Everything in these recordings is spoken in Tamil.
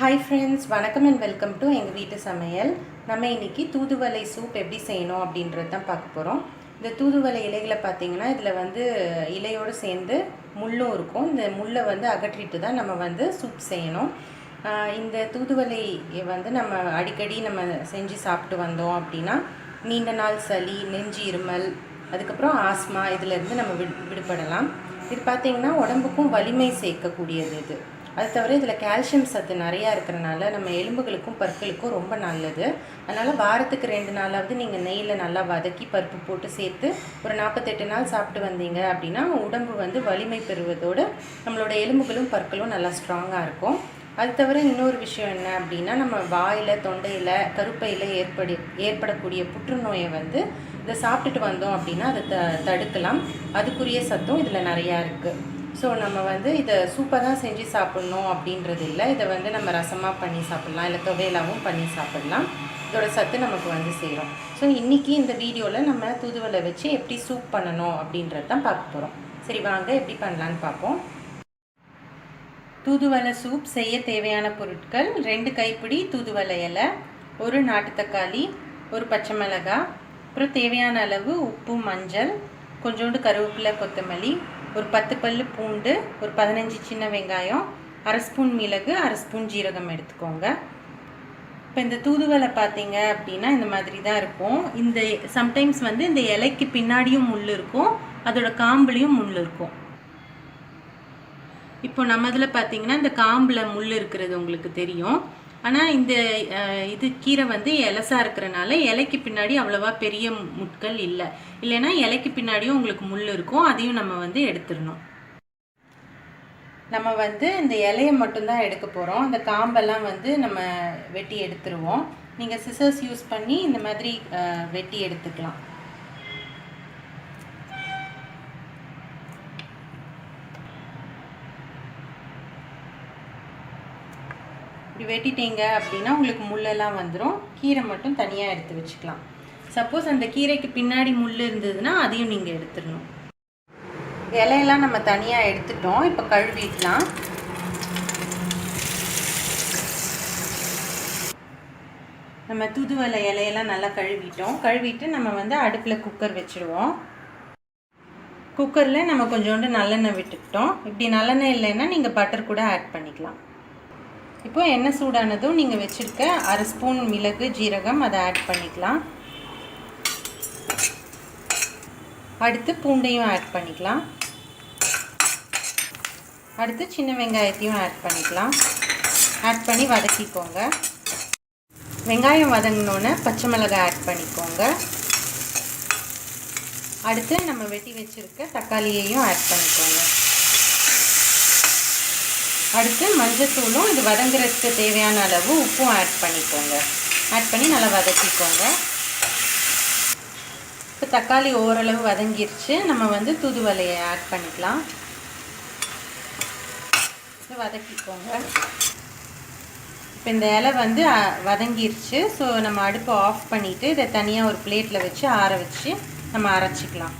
ஹாய் ஃப்ரெண்ட்ஸ் வணக்கம் அண்ட் வெல்கம் டு எங்கள் வீட்டு சமையல். நம்ம இன்னைக்கு தூதுவளை சூப் எப்படி செய்யணும் அப்படின்றது தான் பார்க்க போகிறோம் இந்த தூதுவளை இலைகளை பார்த்தீங்கன்னா இதில் வந்து இலையோடு சேர்ந்து முள்ளும் இருக்கும். இந்த முள்ளை வந்து அகற்றிட்டு தான் நம்ம வந்து சூப் செய்யணும். இந்த தூதுவளை வந்து நம்ம அடிக்கடி நம்ம செஞ்சு சாப்பிட்டு வந்தோம் அப்படின்னா நீண்ட நாள் சளி நெஞ்சு இருமல் அதுக்கப்புறம் ஆஸ்மா இதிலேருந்து நம்ம விடு விடுபடலாம். இது பார்த்தீங்கன்னா உடம்புக்கும் வலிமை சேர்க்கக்கூடியது இது. அது தவிர இதில் கால்சியம் சத்து நிறையா இருக்கிறனால நம்ம எலும்புகளுக்கும் பற்களுக்கும் ரொம்ப நல்லது. அதனால் வாரத்துக்கு ரெண்டு நாளாவது நீங்கள் நெய்யில் நல்லா வதக்கி பருப்பு போட்டு சேர்த்து ஒரு நாற்பத்தெட்டு நாள் சாப்பிட்டு வந்தீங்க அப்படின்னா உடம்பு வந்து வலிமை பெறுவதோடு நம்மளோட எலும்புகளும் பற்களும் நல்லா ஸ்ட்ராங்காக இருக்கும். அது தவிர இன்னொரு விஷயம் என்ன அப்படின்னா நம்ம வாயில் தொண்டையில் கருப்பையில் ஏற்படி ஏற்படக்கூடிய புற்றுநோயை வந்து இதை சாப்பிட்டுட்டு வந்தோம் அப்படின்னா அதை த தடுக்கலாம். அதுக்குரிய சத்தும் இதில் நிறையா இருக்குது ஸோ நம்ம வந்து இதை சூப்பாக தான் செஞ்சு சாப்பிட்ணும் அப்படின்றது இல்லை. இதை வந்து நம்ம ரசமாக பண்ணி சாப்பிட்லாம் இல்லை துவையலாகவும் பண்ணி சாப்பிட்லாம். இதோட சத்து நமக்கு வந்து சேரும். ஸோ இன்றைக்கி இந்த வீடியோவில் நம்ம தூதுவளை வச்சு எப்படி சூப் பண்ணணும் அப்படின்றது தான் பார்க்க போகிறோம் சரி வாங்க எப்படி பண்ணலான்னு பார்ப்போம். தூதுவளை சூப் செய்ய தேவையான பொருட்கள் ரெண்டு கைப்பிடி தூதுவளை இலை ஒரு நாட்டு தக்காளி ஒரு பச்சை மிளகாய் அப்புறம் தேவையான அளவு உப்பு மஞ்சள் கொஞ்சோண்டு கருவேப்பிலை கொத்தமல்லி ஒரு பத்து பல்லு பூண்டு ஒரு பதினஞ்சு சின்ன வெங்காயம் அரை ஸ்பூன் மிளகு அரை ஸ்பூன் ஜீரகம் எடுத்துக்கோங்க. இப்போ இந்த தூதுவளை பார்த்தீங்க அப்படின்னா இந்த மாதிரி தான் இருக்கும். இந்த சம்டைம்ஸ் வந்து இந்த இலைக்கு பின்னாடியும் முள் இருக்கும் அதோட காம்புலேயும் முள் இருக்கும். இப்போ நம்ம இதில் பார்த்தீங்கன்னா இந்த காம்பில் முள் இருக்கிறது உங்களுக்கு தெரியும். ஆனால் இந்த இது கீரை வந்து இலசா இருக்கிறனால இலைக்கு பின்னாடி அவ்வளோவா பெரிய முட்கள் இல்லை. இல்லைன்னா இலைக்கு பின்னாடியும் உங்களுக்கு முள் இருக்கும். அதையும் நம்ம வந்து எடுத்துடணும். நம்ம வந்து இந்த இலையை மட்டும்தான் எடுக்க போகிறோம் அந்த காம்பெல்லாம் வந்து நம்ம வெட்டி எடுத்துருவோம். நீங்கள் சிசர்ஸ் யூஸ் பண்ணி இந்த மாதிரி வெட்டி எடுத்துக்கலாம். இப்படி வெட்டிட்டீங்க அப்படின்னா உங்களுக்கு முள்ளெல்லாம் வந்துடும் கீரை மட்டும் தனியாக எடுத்து வச்சுக்கலாம். சப்போஸ் அந்த கீரைக்கு பின்னாடி முள் இருந்ததுன்னா அதையும் நீங்கள் எடுத்துடணும். இலையெல்லாம் நம்ம தனியாக எடுத்துட்டோம். இப்போ கழுவிக்கலாம். நம்ம துதுவலை இலையெல்லாம் நல்லா கழுவிட்டோம். கழுவிட்டு நம்ம வந்து அடுப்பில் குக்கர் வச்சுருவோம். குக்கரில் நம்ம கொஞ்சோண்டு நல்லெண்ணெய் விட்டுக்கிட்டோம். இப்படி நல்லெண்ணெய் இல்லைன்னா நீங்கள் பட்டர் கூட ஆட் பண்ணிக்கலாம். இப்போ எண்ணெய் சூடானதும் நீங்கள் வச்சுருக்க அரை ஸ்பூன் மிளகு ஜீரகம் அதை ஆட் பண்ணிக்கலாம். அடுத்து பூண்டையும் ஆட் பண்ணிக்கலாம். அடுத்து சின்ன வெங்காயத்தையும் ஆட் பண்ணிக்கலாம். ஆட் பண்ணி வதக்கிக்கோங்க. வெங்காயம் வதங்கினோன்னே பச்சை மிளகாய் ஆட் பண்ணிக்கோங்க. அடுத்து நம்ம வெட்டி வச்சுருக்க தக்காளியையும் ஆட் பண்ணிக்கோங்க. அடுத்து மஞ்சத்தூளும் இது வதங்குறதுக்கு தேவையான அளவு உப்பும் ஆட் பண்ணிக்கோங்க. ஆட் பண்ணி நல்லா வதக்கிக்கோங்க. இப்போ தக்காளி ஓரளவு வதங்கிருச்சு. நம்ம வந்து தூதுவலையை ஆட் பண்ணிக்கலாம். வதக்கிக்கோங்க. இப்போ இந்த இலை வந்து வதங்கிருச்சு. ஸோ நம்ம அடுப்பை ஆஃப் பண்ணிவிட்டு இதை தனியாக ஒரு பிளேட்டில் வச்சு ஆற வச்சு நம்ம அரைச்சிக்கலாம்.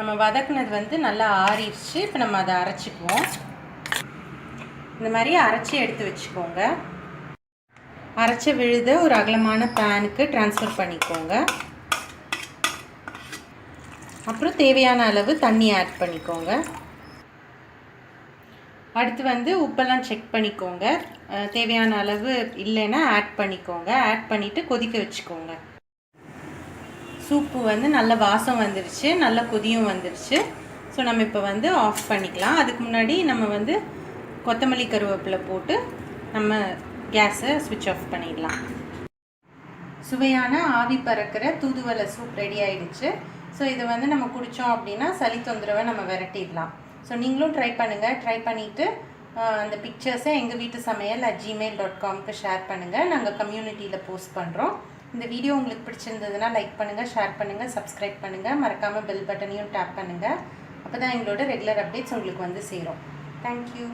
நம்ம வதக்குனது வந்து நல்லா ஆறிடுச்சு. இப்போ நம்ம அதை அரைச்சிக்குவோம். இந்த மாதிரி அரைச்சி எடுத்து வச்சுக்கோங்க. அரைச்ச விழுத ஒரு அகலமான பேனுக்கு ட்ரான்ஸ்ஃபர் பண்ணிக்கோங்க. அப்புறம் தேவையான அளவு தண்ணி ஆட் பண்ணிக்கோங்க. அடுத்து வந்து உப்பெல்லாம் செக் பண்ணிக்கோங்க. தேவையான அளவு இல்லைன்னா ஆட் பண்ணிக்கோங்க. ஆட் பண்ணிவிட்டு கொதிக்க வச்சுக்கோங்க. சூப்பு வந்து நல்ல வாசம் வந்துருச்சு. நல்ல கொதியும் வந்துருச்சு. ஸோ நம்ம இப்போ வந்து ஆஃப் பண்ணிக்கலாம். அதுக்கு முன்னாடி நம்ம வந்து கொத்தமல்லி கருவேப்பிலை போட்டு நம்ம கேஸை சுவிட்ச் ஆஃப் பண்ணிடலாம். சுவையான ஆவி பறக்கிற தூதுவளை சூப் ரெடி ஆயிடுச்சு. ஸோ இதை வந்து நம்ம குடித்தோம் அப்படின்னா சளி தொந்தரவை நம்ம விரட்டிடலாம். ஸோ நீங்களும் ட்ரை பண்ணுங்கள் ட்ரை பண்ணிவிட்டு அந்த பிக்சர்ஸை எங்கள் வீட்டு சமையல் அட் ஜிமெயில் டாட் காம்க்கு ஷேர் பண்ணுங்கள் நாங்கள் கம்யூனிட்டியில் போஸ்ட் பண்ணுறோம் இந்த வீடியோ உங்களுக்கு பிடிச்சிருந்ததுன்னா லைக் பண்ணுங்கள் ஷேர் பண்ணுங்கள் சப்ஸ்கிரைப் பண்ணுங்கள் மறக்காமல் பெல் பட்டனையும் டேப் பண்ணுங்கள் அப்போ தான் எங்களோட ரெகுலர் அப்டேட்ஸ் உங்களுக்கு வந்து சேரும். தேங்க்யூ